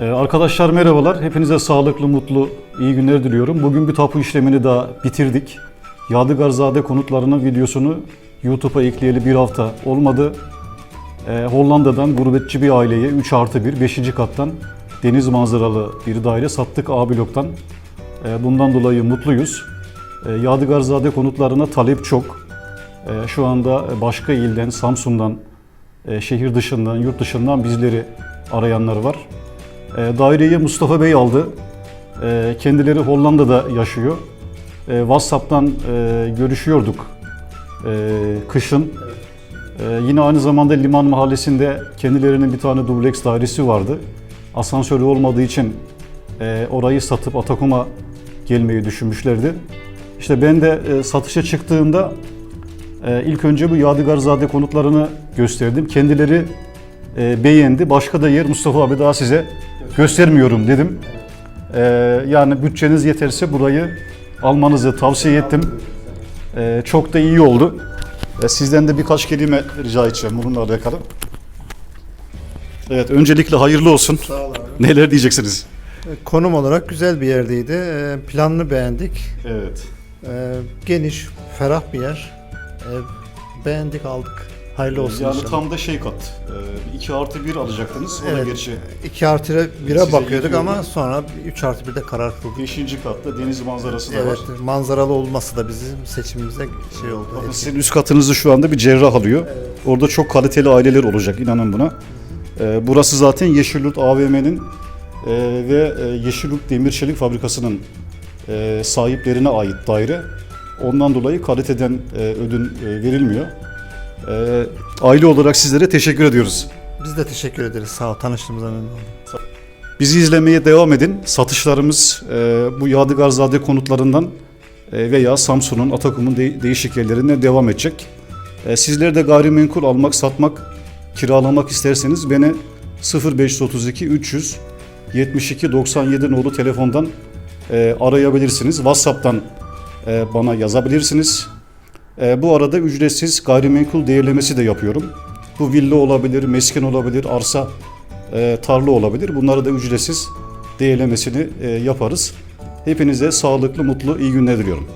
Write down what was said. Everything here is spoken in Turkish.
Ee, arkadaşlar merhabalar. Hepinize sağlıklı, mutlu, iyi günler diliyorum. Bugün bir tapu işlemini daha bitirdik. Yadıgarzade konutlarının videosunu YouTube'a ekleyeli bir hafta olmadı. Ee, Hollanda'dan gurbetçi bir aileye 3 artı 1, 5. kattan deniz manzaralı bir daire sattık A bloktan. Ee, bundan dolayı mutluyuz. Yadıgarzade konutlarına talep çok. Şu anda başka ilden, Samsun'dan, e, şehir dışından, yurt dışından bizleri arayanlar var. E, Daireyi Mustafa Bey aldı. E, Kendileri Hollanda'da yaşıyor. E, WhatsApp'tan e, görüşüyorduk e, kışın. E, Yine aynı zamanda Liman Mahallesi'nde kendilerinin bir tane dubleks dairesi vardı. Asansörü olmadığı için e, orayı satıp Atakum'a gelmeyi düşünmüşlerdi. İşte ben de e, satışa çıktığımda e, ilk önce bu Yadigarzade konutlarını gösterdim. Kendileri e, beğendi. Başka da yer Mustafa abi daha size göstermiyorum dedim. E, yani bütçeniz yeterse burayı almanızı tavsiye ettim. E, çok da iyi oldu. E, sizden de birkaç kelime rica edeceğim bununla alakalı. Evet, öncelikle hayırlı olsun. Sağ ol abi. Neler diyeceksiniz? Konum olarak güzel bir yerdeydi. Ee, Planını beğendik. Evet. Ee, Geniş, ferah bir yer. Beğendik, aldık. Hayırlı olsun yani inşallah. tam da şey kat. 2 artı 1 alacaktınız. O da Evet. gerçi 2 artı 1'e Size bakıyorduk yetiyor ama mu? sonra 3 artı 1'de karar kıldık. 5. katta deniz manzarası da var. Evet, manzaralı olması da bizim seçimimize şey oldu. Bakın etki. sizin üst katınızı şu anda bir cerrah alıyor. Orada çok kaliteli aileler olacak inanın buna. Ee, burası zaten Yeşilyurt AVM'nin e, ve e, Yeşilyurt Demir Çelik Fabrikası'nın e, sahiplerine ait daire. Ondan dolayı kaliteden e, ödün e, verilmiyor. E, aile olarak sizlere teşekkür ediyoruz. Biz de teşekkür ederiz. Sağ ol. Tanıştığımıza memnun oldum. Bizi izlemeye devam edin. Satışlarımız e, bu Yadigarzade konutlarından e, veya Samsun'un, Atakum'un de- değişik yerlerinden devam edecek. E, sizler de gayrimenkul almak, satmak, kiralamak isterseniz beni 0532 300 72 97 nolu telefondan e, arayabilirsiniz. WhatsApp'tan e, bana yazabilirsiniz. E, bu arada ücretsiz gayrimenkul değerlemesi de yapıyorum. Bu villa olabilir, mesken olabilir, arsa, e, tarla olabilir. Bunları da ücretsiz değerlemesini e, yaparız. Hepinize sağlıklı, mutlu, iyi günler diliyorum.